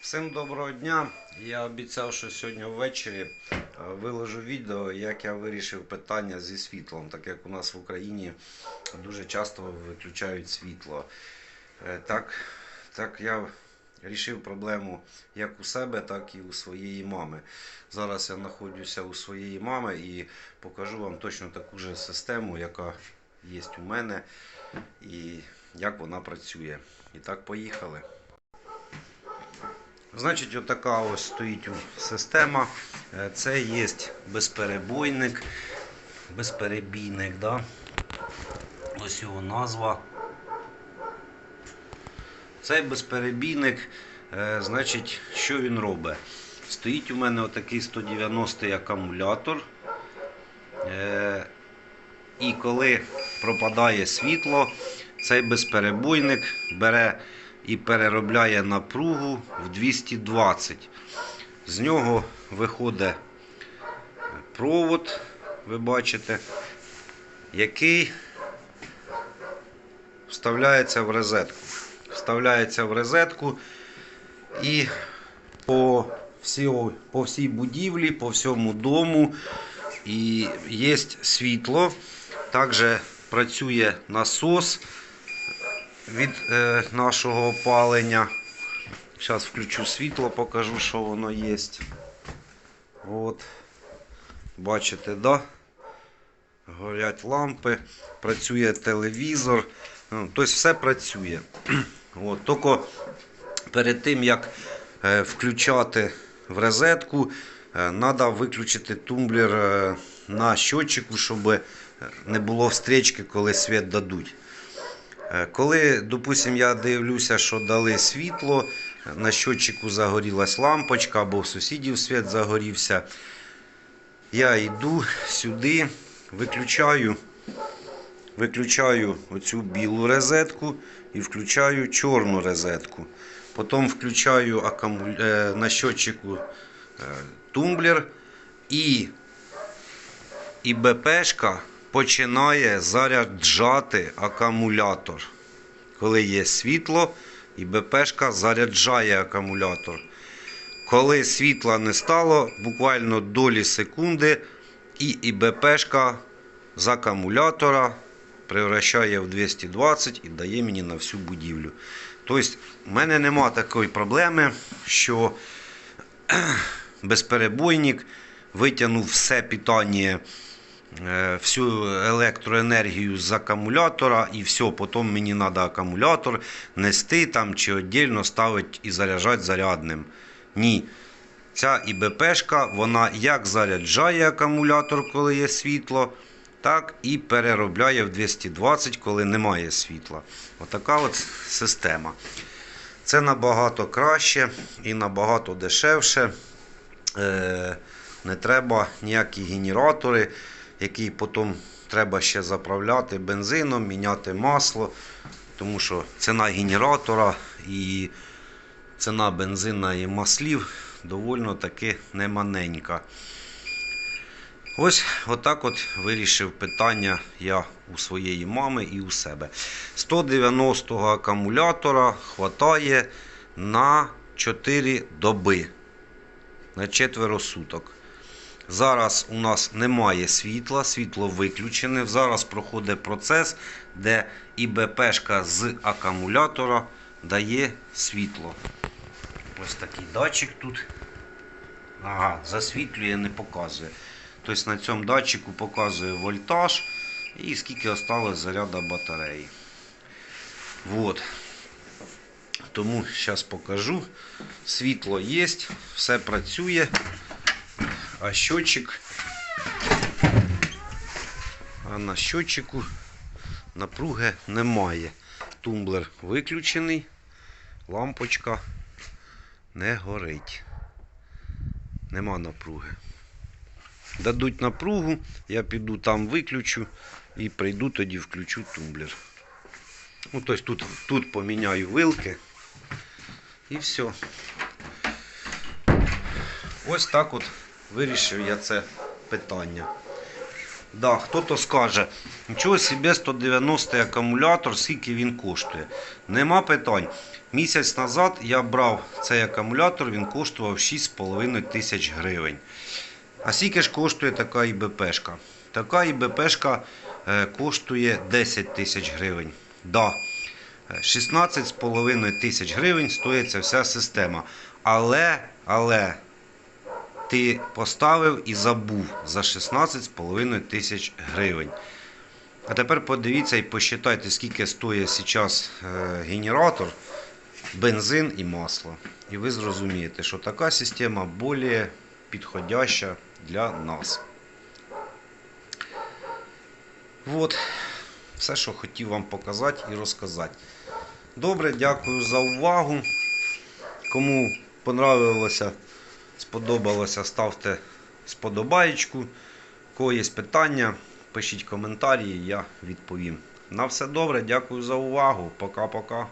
Всім доброго дня. Я обіцяв, що сьогодні ввечері е, виложу відео, як я вирішив питання зі світлом, так як у нас в Україні дуже часто виключають світло. Е, Так, так я вирішив проблему як у себе, так і у своєї мами. Зараз я знаходжуся у своєї мами і покажу вам точно таку ж систему, яка є у мене, і як вона працює. І так, поїхали. Значить, отака ось стоїть система. Е, Це є безперебойник, безперебійник, да? ось його назва. Цей безперебійник, е, значить, що він робить? Стоїть у мене отакий 190 акумулятор. Е, І коли пропадає світло, цей безперебойник бере і переробляє напругу в 220. З нього виходить провод, ви бачите, який вставляється в розетку. Вставляється в розетку і по всій, по всій будівлі, по всьому дому і є світло. Також працює насос від е, нашого опалення. Зараз включу світло, покажу, що воно є. От. Бачите, да? Горять лампи, працює телевізор. Ну, Тобто все працює. От. Тільки перед тим, як е, включати в розетку, треба виключити тумблер е, на щотчику, щоб е, не було встречки, коли світ дадуть. Е, Коли, допустим, я дивлюся, що дали світло, на щотчику загорілась лампочка або в сусідів світ загорівся, я йду сюди, виключаю, виключаю оцю білу розетку і включаю чорну розетку. Потім включаю е, на щотчику е, тумблер і, і БПшка починає заряджати акумулятор. Коли є світло, і БПшка заряджає акумулятор. Коли світла не стало, буквально долі секунди, і ІБПшка з акумулятора превращає в 220 і дає мені на всю будівлю. Тобто, в мене нема такої проблеми, що безперебойник витягнув все питання всю електроенергію з акумулятора і все, потім мені треба акумулятор нести там чи віддільно ставити і заряджати зарядним. Ні. Ця ІБПшка, вона як заряджає акумулятор, коли є світло, так і переробляє в 220, коли немає світла. Отака от система. Це набагато краще і набагато дешевше. Е, не треба ніякі генератори, які потім треба ще заправляти бензином, міняти масло, тому що ціна генератора і ціна бензина і маслів доволі таки неманенька. Ось отак от вирішив питання я у своєї мами і у себе. 190 акумулятора хватає на 4 доби на четверо суток. Зараз у нас немає світла, світло виключене. Зараз проходить процес, де ІБПшка з акумулятора дає світло. Ось такий датчик тут. Ага, засвітлює, не показує. Тобто на цьому датчику показує вольтаж і скільки осталось заряду батареї. Вот. Тому зараз покажу. Світло є, все працює, а щотчик, а на щотчику напруги немає. Тумблер виключений, лампочка не горить. Нема напруги. Дадуть напругу, я піду там виключу і прийду тоді включу тумблер. Ну, тобто тут, тут поміняю вилки. І все. Ось так от вирішив я це питання. Да, хто-то скаже, нічого собі 190 акумулятор, скільки він коштує. Нема питань. Місяць назад я брав цей акумулятор, він коштував 6,5 тисяч гривень. А скільки ж коштує така ІБПшка? Така ІБПшка е, коштує 10 тисяч гривень. Да, е, 16,5 тисяч гривень стоїть вся система. Але, але ти поставив і забув за 16,5 тисяч гривень. А тепер подивіться і посчитайте, скільки стоїть зараз е, генератор, бензин і масло. І ви зрозумієте, що така система більш підходяща для нас. От, все, що хотів вам показати і розказати. Добре, дякую за увагу. Кому понравилося, сподобалося, ставте сподобаєчку. Коїсь питання, пишіть коментарі, я відповім. На все добре, дякую за увагу. Пока-пока.